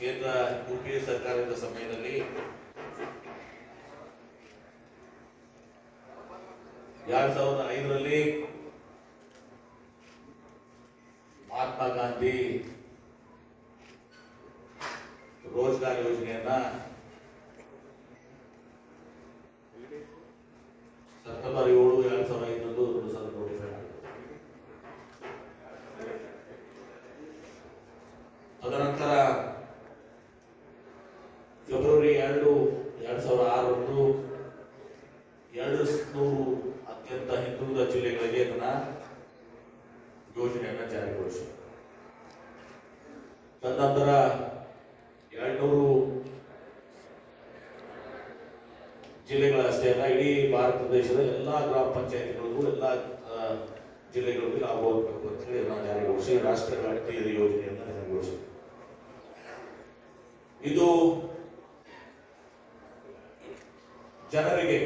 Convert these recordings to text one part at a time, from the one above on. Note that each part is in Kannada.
ಕೇಂದ್ರ ಯು ಪಿ ಎ ಸರ್ಕಾರದ ಸಮಯದಲ್ಲಿ ಎರಡ್ ಸಾವಿರದ ಐದರಲ್ಲಿ ಯೋಜನೆಯನ್ನ ಜಾರಿಗೊಳಿಸಿ. ತದನಂತರ ಎರಡ್ನೂರು ಜಿಲ್ಲೆಗಳಷ್ಟೇ ಅಲ್ಲ ಇಡೀ ಭಾರತ ದೇಶದ ಎಲ್ಲ ಗ್ರಾಮ ಪಂಚಾಯತಿಗಳಿಗೂ ಎಲ್ಲ ಜಿಲ್ಲೆಗಳಿಗೂ ಲಾಭ ಹೋಗಬೇಕು ಅಂತ ಹೇಳಿ ನಾವು ಜಾರಿಗೊಳಿಸಿ ರಾಷ್ಟ್ರ ವ್ಯಾಪ್ತಿಯ ಯೋಜನೆಯನ್ನು ಜಾರಿಗೊಳಿಸಿ. ಇದು ಜನರಿಗೆ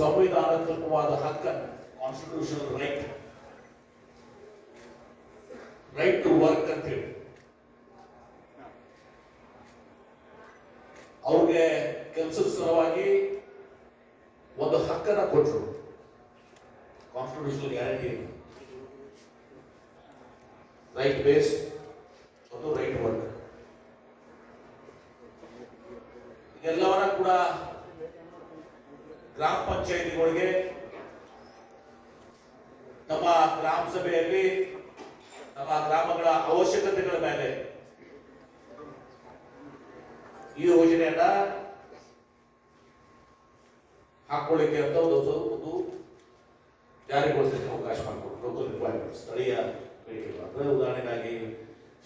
ಸಂವಿಧಾನಾತ್ಮಕವಾದ ಹಕ್ಕನ್ನು constitutional right right to work ಅಂತ ಹೇಳಿ ಅವ್ರಿಗೆ ಕೆಲಸದ ಸಲುವಾಗಿ ಒಂದು ಹಕ್ಕನ್ನ ಕೊಟ್ಟರು ಕಾನ್ಸ್ಟಿಟ್ಯೂಷನಲ್ ಗ್ಯಾರಂಟಿ ರೈಟ್ ಬೇಸ್ಡ್ ಮತ್ತು ರೈಟ್ ವರ್ಕ್ ಎಲ್ಲವನ್ನ ಕೂಡ ಗ್ರಾಮ ಪಂಚಾಯತಿಗಳಿಗೆ ನಮ್ಮ ಗ್ರಾಮ ಸಭೆಯಲ್ಲಿ, ನಮ್ಮ ಗ್ರಾಮಗಳ ಅವಶ್ಯಕತೆಗಳ ಮೇಲೆ ಈ ಯೋಜನೆಯನ್ನ ಹಾಕೊಳ್ಳಿಕ್ಕೆ ಅಂತ ಒಂದು ಒಂದು ಜಾರಿಗೊಳಿಸಲಿಕ್ಕೆ ಅವಕಾಶ ರಿಕ್ವೈರ್ಮೆಂಟ್ ಸ್ಥಳೀಯ ಅಂದ್ರೆ ಉದಾಹರಣೆಗಾಗಿ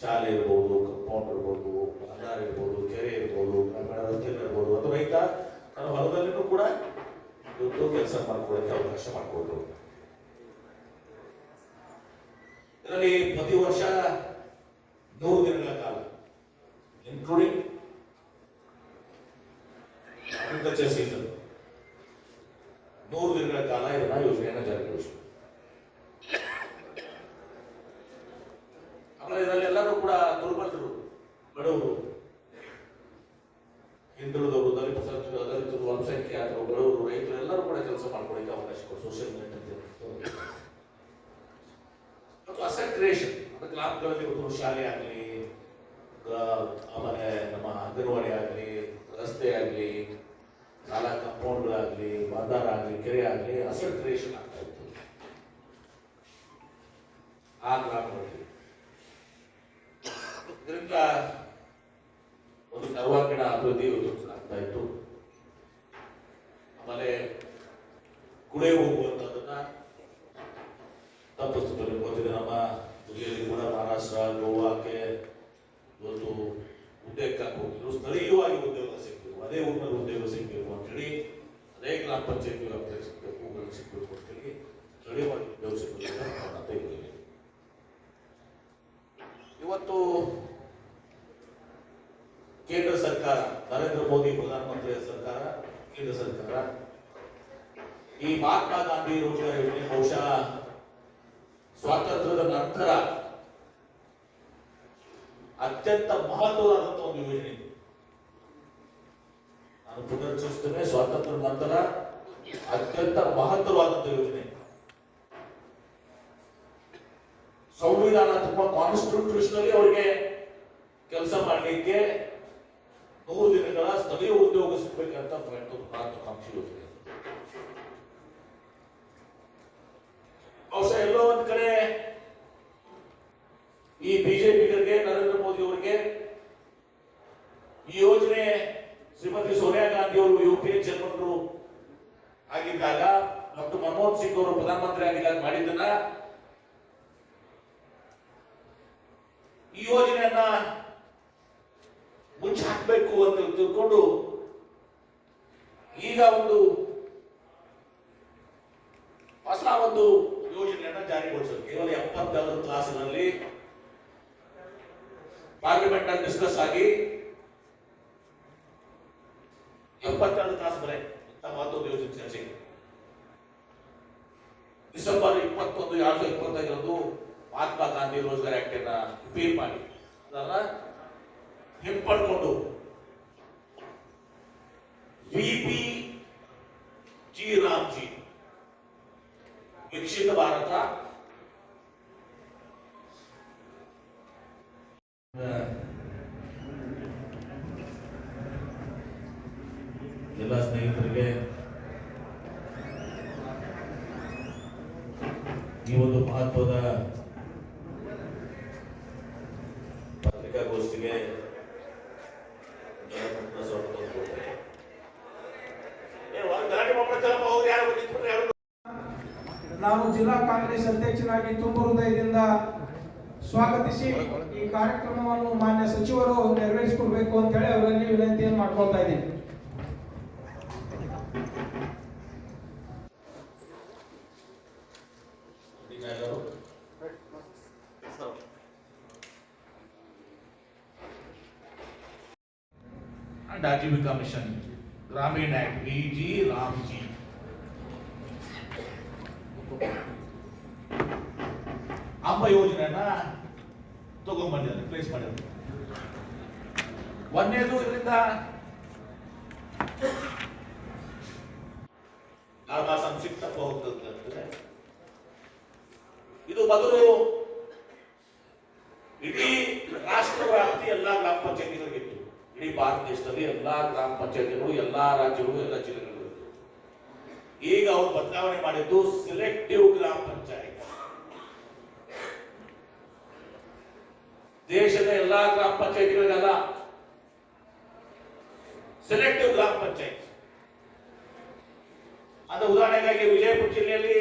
ಶಾಲೆ ಇರ್ಬೋದು ಕಂಪೌಂಡ್ ಇರ್ಬೋದು ಭಂಡಾರ ಇರ್ಬೋದು, ಕೆರೆ ಇರ್ಬೋದು, ಗ್ರಾಮೀಣ ರಸ್ತೆ ಇರ್ಬೋದು. ಅಥವಾ ರೈತ ತನ್ನ ಹೊಲದಲ್ಲಿನೂ ಕೂಡ ಇವತ್ತು ಕೆಲಸ ಮಾಡ್ಕೊಳ್ಳೋಕೆ ಅವಕಾಶ ಮಾಡಿಕೊಟ್ರು ಇದರಲ್ಲಿ ಪ್ರತಿ ವರ್ಷ ನೂರು ದಿನಗಳ ಕಾಲ ಇನ್ಕ್ಲೂಡಿಂಗ್ ಅಗ್ರಿಕಲ್ಚರ್ ಸೀಸನ್ ನೂರು ದಿನಗಳ ಕಾಲ ಇದನ್ನ ಯೋಜನೆಯನ್ನು ಜಾರಿಗೊಳಿಸಿ ಅದಕ್ಕೆ ಲಾಭಗಳಲ್ಲಿ ಒಂದು ಶಾಲೆ ಆಗಲಿ ಆಮೇಲೆ ನಮ್ಮ ಅಂಗನವಾಡಿ ಆಗಲಿ, ರಸ್ತೆ ಆಗಲಿ ಶಾಲಾ ಕಾಂಪೌಂಡ್ಗಳಾಗಲಿ ಬಂದಾರ ಆಗಲಿ, ಕೆರೆ ಆಗಲಿ ಅಸೆಟ್ ಕ್ರಿಯೇಷನ್ ಆಗ್ತಾ ಇತ್ತು. ಆ ಗ್ರಾಮಗಳಲ್ಲಿ ಇದರಿಂದ ಒಂದು ಸರ್ವಾಂಗೀಣ ಅಭಿವೃದ್ಧಿ ಆಗ್ತಾ ಇತ್ತು. ಆಮೇಲೆ ಗುಳೆ ಹೋಗುವಂಥದ್ದನ್ನ ತಪ್ಪಿಸ್ತಿದ್ರು ನಿಮ್ಗೆ ಗೊತ್ತಿದೆ ನಮ್ಮ ಜಿಲ್ಲೆಯಲ್ಲಿ ಕೂಡ ಮಹಾರಾಷ್ಟ್ರ ಗೋವಾಕ್ಕೆ ಇವತ್ತು ಉದ್ಯೋಗಕ್ಕೆ ಹೋಗಿದ್ರು ಸ್ಥಳೀಯವಾಗಿ ಉದ್ಯೋಗ ಸಿಗಬೇಕು ಅದೇ ಊರಿನಲ್ಲಿ ಉದ್ಯೋಗ ಸಿಗಬೇಕು ಅಂತೇಳಿ ಅದೇ ಗ್ರಾಮ ಪಂಚಾಯತಿ ವ್ಯಾಪ್ತಿಯಲ್ಲಿ ಸಿಗಬೇಕು ಊರಲ್ಲಿ ಸಿಗಬೇಕು ಸ್ಥಳೀಯವಾಗಿ ಹೋರಾಟ ಇವತ್ತು ಕೇಂದ್ರ ಸರ್ಕಾರ, ನರೇಂದ್ರ ಮೋದಿ ಪ್ರಧಾನಮಂತ್ರಿಯ ಸರ್ಕಾರ, ಕೇಂದ್ರ ಸರ್ಕಾರ ಈ ಮಹಾತ್ಮ ಗಾಂಧಿ ರೋಜ್ಗಾರ್ ಯೋಜನೆ ಬಹುಶಃ ಸ್ವಾತಂತ್ರ್ಯದ ನಂತರ ಅತ್ಯಂತ ಮಹತ್ವವಾದಂತಹ ಒಂದು ಯೋಜನೆ. ನಾನು ಪುನರ್ಚಿಸುತ್ತೇನೆ ಸ್ವಾತಂತ್ರ್ಯದ ನಂತರ ಅತ್ಯಂತ ಮಹತ್ವವಾದ ಯೋಜನೆ. ಸಂವಿಧಾನಾತ್ಮಕ ಕಾನ್ಸ್ಟಿಟ್ಯೂಷನಲಿ ಅವರಿಗೆ ಕೆಲಸ ಮಾಡಲಿಕ್ಕೆ ನೂರು ದಿನಗಳ ಸ್ಥಳೀಯ ಉದ್ಯೋಗ ಸಿಗ್ಬೇಕಂತ ಮಹತ್ವಾಕಾಂಕ್ಷಿ ಯೋಜನೆ. ಬಹುಶಃ ಎಲ್ಲೋ ಒಂದ್ ಕಡೆ ಈ ಬಿಜೆಪಿಗರಿಗೆ ನರೇಂದ್ರ ಮೋದಿ ಅವರಿಗೆ ಈ ಯೋಜನೆ ಶ್ರೀಮತಿ ಸೋನಿಯಾ ಗಾಂಧಿ ಅವರು ಯು ಪಿ ಎ ಚೇರ್ಮನ್ರು ಆಗಿದ್ದಾಗ ಡಾಕ್ಟರ್ ಮನಮೋಹನ್ ಸಿಂಗ್ ಅವರು ಪ್ರಧಾನಮಂತ್ರಿ ಆಗಿದ್ದಾಗ ಮಾಡಿದ್ದನ್ನ ಈ ಯೋಜನೆಯನ್ನ ಮುಂಚೆ ಹಾಕ್ಬೇಕು ಅಂತ ತಿಳ್ಕೊಂಡು ಈಗ ಒಂದು ಹೊಸ ಒಂದು ಯೋಜನೆಯನ್ನ ಜಾರಿಗೊಳಿಸೋದು. ಕೇವಲ ಎಪ್ಪತ್ತೆರಡು ಕ್ಲಾಸಿನಲ್ಲಿ ಪಾರ್ಲಿಮೆಂಟ್ ಡಿಸ್ಕಸ್ ಆಗಿ ಎಪ್ಪತ್ತೆರಡು ತಾಸು ಬರೆ. ಇಂಥ ಮಾತು ಚರ್ಚೆ ಡಿಸೆಂಬರ್ ಇಪ್ಪತ್ತೊಂದು, ಎರಡ್ ಸಾವಿರದ ಇಪ್ಪತ್ತೈದರಂದು ಮಹಾತ್ಮ ಗಾಂಧಿ ರೋಜ್ಗಾರ್ ಆಕ್ಟ್ ಅನ್ನ ಮಾಡಿ. ಅದನ್ನ ಹಿಂಪಡ್ಕೊಂಡು ಈ ಒಂದು ಮಹತ್ವದ ಪತ್ರಿಕಾಗೋಷ್ಠಿಗೆ ನಾನು ಜಿಲ್ಲಾ ಕಾಂಗ್ರೆಸ್ ಅಧ್ಯಕ್ಷನಾಗಿ ತುಂಬ ಹೃದಯದಿಂದ ಸ್ವಾಗತಿಸಿ ಈ ಕಾರ್ಯಕ್ರಮವನ್ನು ಮಾನ್ಯ ಸಚಿವರು ನೆರವೇರಿಸಿಕೊಡ್ಬೇಕು ಅಂತ ಹೇಳಿ ಅವರಲ್ಲಿ ವಿನಂತಿಯನ್ನು ಮಾಡ್ಕೊಳ್ತಾ ಇದ್ದೀನಿ. And Ajivika Mission, Gramin Act, VG Ramji. ಅಂಬ ಯೋಜನೆಯನ್ನ ತಗೊಂಡ್ಬಂದಿದ್ದಾರೆ ಮಾಡಿದ್ರು ಮಾಡಿದ್ದಾರೆ. ಒಂದೇದು ಇದರಿಂದ ಸಂಕ್ಷಿಪ್ತ ಹೋಗ್ತದೆ ಇದು ಮೊದಲು ಇಡೀ ರಾಷ್ಟ್ರ ವ್ಯಾಪ್ತಿ ಎಲ್ಲಾ ಗ್ರಾಮ ಪಂಚಾಯತಿಗಳಿಗಿತ್ತು ಇಡೀ ಭಾರತ ದೇಶದಲ್ಲಿ ಎಲ್ಲಾ ಗ್ರಾಮ ಪಂಚಾಯತಿಗಳು, ಎಲ್ಲಾ ರಾಜ್ಯಗಳು, ಎಲ್ಲ ಜಿಲ್ಲೆಗಳು ಈಗ ಅವರು ಬದಲಾವಣೆ ಮಾಡಿದ್ದು ಸಿಲೆಕ್ಟಿವ್ ಗ್ರಾಮ ಪಂಚಾಯತ್. ದೇಶದ ಎಲ್ಲಾ ಗ್ರಾಮ ಪಂಚಾಯತಿಗಳಿಗೆಲ್ಲ ಸೆಲೆಕ್ಟಿವ್ ಗ್ರಾಮ ಪಂಚಾಯತ್. ಅಂದ್ರೆ ಉದಾಹರಣೆಗಾಗಿ ವಿಜಯಪುರ ಜಿಲ್ಲೆಯಲ್ಲಿ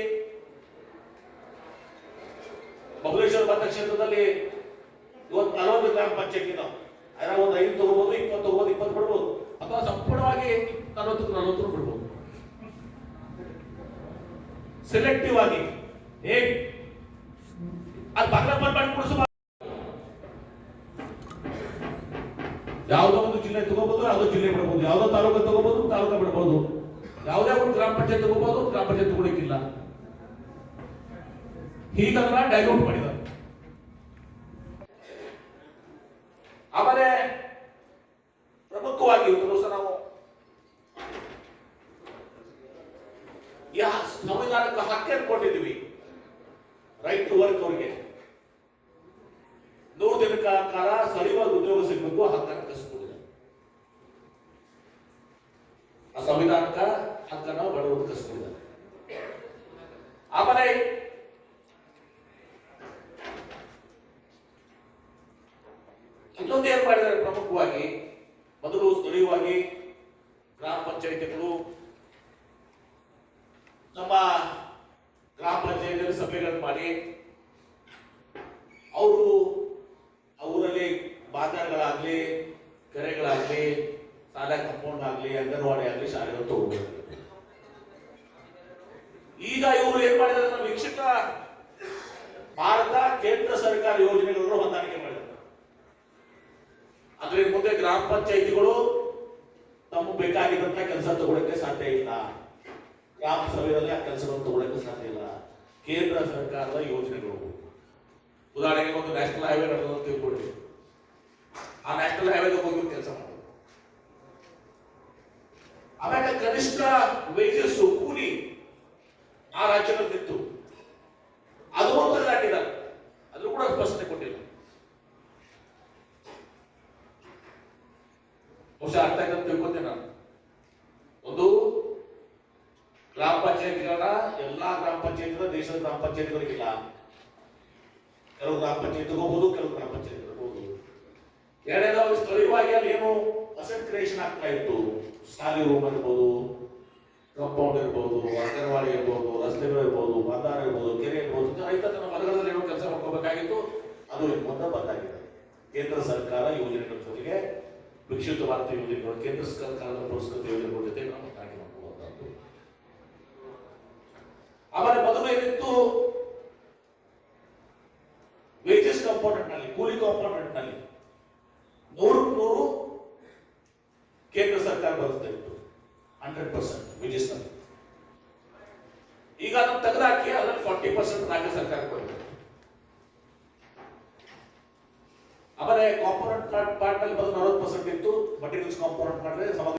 ಬಬಲೇಶ್ವರ ಮತಕ್ಷೇತ್ರದಲ್ಲಿ ಇವತ್ತು ನಲವತ್ತು ಗ್ರಾಮ ಪಂಚಾಯತ್ ನಾವು ಅದರ ಒಂದು ಐದು ತಗೋಬಹುದು ಇಪ್ಪತ್ತು ತಗೋಬಹುದು ಇಪ್ಪತ್ತು ಬಿಡ್ಬೋದು ಅಥವಾ ಸಂಪೂರ್ಣವಾಗಿ ನಲವತ್ತು ನಲವತ್ತು ಕೊಡ್ಬೋದು. ಸೆಲೆಕ್ಟಿವ್ ಆಗಿ. ಹೇಗೆ ಅದು ಬಾಗ್ಲಪ್ಪ ಮಾಡಿ ಕೊಡಿಸುವ ಯಾವುದೋ ಒಂದು ಜಿಲ್ಲೆ ತಗೋಬಹುದು ಯಾವುದೋ ಜಿಲ್ಲೆ ಬಿಡಬಹುದು ಯಾವುದೋ ತಾಲೂಕು ತಗೋಬಹುದು ತಾಲೂಕು ಬಿಡಬಹುದು ಯಾವುದೇ ಒಂದು ಗ್ರಾಮ ಪಂಚಾಯತ್ ತಗೋಬಹುದು ಗ್ರಾಮ ಪಂಚಾಯತ್ ತಗೊಳಿಕ್ಕಿಲ್ಲ. ಹೀಗಲ್ಲ ಡೈಲ್ಯೂಟ್ ಮಾಡಿದ್ದಾರೆ ಆಮೇಲೆ ಇವತ್ತು ದಿವಸ ನಾವು. ಯಾ, ಸಂವಿಧಾನಕ್ಕೆ ಹಕ್ಕೇನು ಕೊಟ್ಟಿದ್ದೀವಿ. ರೈಟ್ ಟು ವರ್ಕ್ ಅವರಿಗೆ. ನೂರು ದಿನಕ್ಕ ಕಾಲ ಸರಿಯಾದ ಉದ್ಯೋಗ ಸಿಗಬೇಕು, ಹಕ್ಕನ್ನು ಕಸಿಕೊಂಡಿದೆ ಆ ಸಂವಿಧಾನಕ ಹಕ್ಕನ್ನು ಬಡವರು ಕಸಿಕೊಂಡಿದ್ದಾರೆ ಆಮೇಲೆ ಇನ್ನೊಂದು ಏನ್ ಮಾಡಿದ್ದಾರೆ ಪ್ರಮುಖವಾಗಿ ಮೊದಲು ಸ್ಥಳೀಯವಾಗಿ ಗ್ರಾಮ ಪಂಚಾಯತಿಗಳು, ನಮ್ಮ ಗ್ರಾಮ ಪಂಚಾಯತಿಯಲ್ಲಿ ಸಭೆಗಳನ್ನು ಮಾಡಿ, ಅವರು ಅವರಲ್ಲಿ ಬಾಂಧವಗಳಾಗ್ಲಿ, ಕೆರೆಗಳಾಗಲಿ, ಶಾಲಾ ಕಂಪೌಂಡ್ ಆಗಲಿ, ಅಂಗನವಾಡಿ ಆಗ್ಲಿ, ಶಾಲೆಗಳು ಈಗ ಇವರು ಏನ್ ಮಾಡಿದ್ದಾರೆ ನಮ್ಮ ವೀಕ್ಷಕ? ಭಾರತ, ಕೇಂದ್ರ ಸರ್ಕಾರ ಯೋಜನೆಗಳನ್ನು ಹೊಂದಾಣಿಕೆ ಮಾಡಿದ್ದಾರೆ. ಅದ್ರ ಮುಂದೆ ಗ್ರಾಮ ಪಂಚಾಯಿತಿಗಳು ತಮ್ಮ ಬೇಕಾಗಿದ್ದಂತ ಕೆಲಸ ತಗೊಳಕ್ಕೆ ಸಾಧ್ಯ ಇಲ್ಲ. ಗ್ರಾಮ ಸಭೆಯಲ್ಲಿ ಆ ಕೆಲಸಗಳನ್ನು ತಗೊಳಕ್ಕೆ ಸಾಧ್ಯ ಇಲ್ಲ. ಕೇಂದ್ರ ಸರ್ಕಾರದ ಯೋಜನೆಗಳು ಉದಾಹರಣೆಗೆ ಒಂದು ನ್ಯಾಷನಲ್ ಹೈವೇ ನಡೆದ ತಿಳ್ಕೊಳ್ಳಿ ಆ ನ್ಯಾಷನಲ್ ಹೈವೇಗೆ ಹೋಗಿ ಕೆಲಸ ಮಾಡೋದು ಆಮೇಲೆ ಕನಿಷ್ಠ ವೇಜಸ್ ಕೂಲಿ ಆ ರಾಜ್ಯಗಳಲ್ಲಿತ್ತು ಅದು ಒಂದು ಹಾಕಿದ್ದಾರೆ ಅದು ಕೂಡ ಸ್ಪಷ್ಟನೆ ಕೊಟ್ಟಿಲ್ಲ. ಬಹುಶಃ ಅರ್ಥ ಆಯ್ತು ತಿಳ್ಕೊತೇನೆ ನಾನು. ಒಂದು ಗ್ರಾಮ ಪಂಚಾಯತಿಗಳನ್ನ ಎಲ್ಲಾ ಗ್ರಾಮ ಪಂಚಾಯತಿಗಳ ದೇಶದ ಗ್ರಾಮ ಪಂಚಾಯತ್ಗಳಿಗಿಲ್ಲ ಕೆಲವು ಗ್ರಾಮ ಪಂಚಾಯತ್ ಹೋಗ್ಬೋದು, ಕೆಲವು ಗ್ರಾಮ ಪಂಚಾಯತ್ ತಗೋಬಹುದು ಎರಡನೇದಾಗಿ ಸ್ಥಳೀಯವಾಗಿ ಅಲ್ಲಿ ಏನು ಅಸೆಟ್ ಕ್ರಿಯೇಷನ್ ಆಗ್ತಾ ಇತ್ತು. ಶಾಲೆ ರೂಮ್ ಇರ್ಬೋದು ಕಂಪೌಂಡ್ ಇರ್ಬೋದು, ಅಂಗನವಾಡಿ ಇರ್ಬೋದು, ರಸ್ತೆಗಳು ಇರ್ಬೋದು ಬಂದಾರ ಇರ್ಬೋದು, ಕೆರೆ ಇರ್ಬೋದು ರೈತ ತನ್ನ ಏನೋ ಕೆಲಸ ಮಾಡ್ಕೋಬೇಕಾಗಿತ್ತು ಅದು ಮುಂದೆ ಬಂದಾಗಿದೆ. ಕೇಂದ್ರ ಸರ್ಕಾರ ಯೋಜನೆಗಳ ಜೊತೆಗೆ ಭಾರತ ಯೋಜನೆಗಳು ಕೇಂದ್ರ ಸರ್ಕಾರದ ಪುರಸ್ಕೃತ ಯೋಜನೆಗಳ ಜೊತೆ ನಾವು ಹೊಂದಾಣಿಕೆ ಮಾಡ್ಕೊಳ್ಳುವಂಥದ್ದು. ಆಮೇಲೆ ಮೊದಲು ಏನಿತ್ತು? ವೇಜಸ್ ಕಾಂಪೋನೆಂಟ್ನಲ್ಲಿ ಕೂಲಿ ಕಾಂಪೋನೆಂಟ್ನಲ್ಲಿ ನೂರಕ್ಕೆ ನೂರು ಕೇಂದ್ರ ಸರ್ಕಾರ ಬರುತ್ತೆ ಇತ್ತು. ಹಂಡ್ರೆಡ್ ಪರ್ಸೆಂಟ್ ವೇಜಸ್ನಲ್ಲಿ. ಈಗ ಅದನ್ನು ತೆಗೆದಾಕಿ ಅದರಲ್ಲಿ ಫಾರ್ಟಿ ಪರ್ಸೆಂಟ್ ರಾಜ್ಯ ಸರ್ಕಾರ ಕೊಡುತ್ತೆ ಆಮೇಲೆ ಕಾಂಪೋನೆಂಟ್ ಪಾರ್ಟ್ನಲ್ಲಿ ಬಂದು ನಲವತ್ತು ಪರ್ಸೆಂಟ್ ಇತ್ತು ಮಟೀರಿಯಲ್ಸ್ ಕಾಂಪೋನೆಂಟ್ ಮಾಡಿದ್ರೆ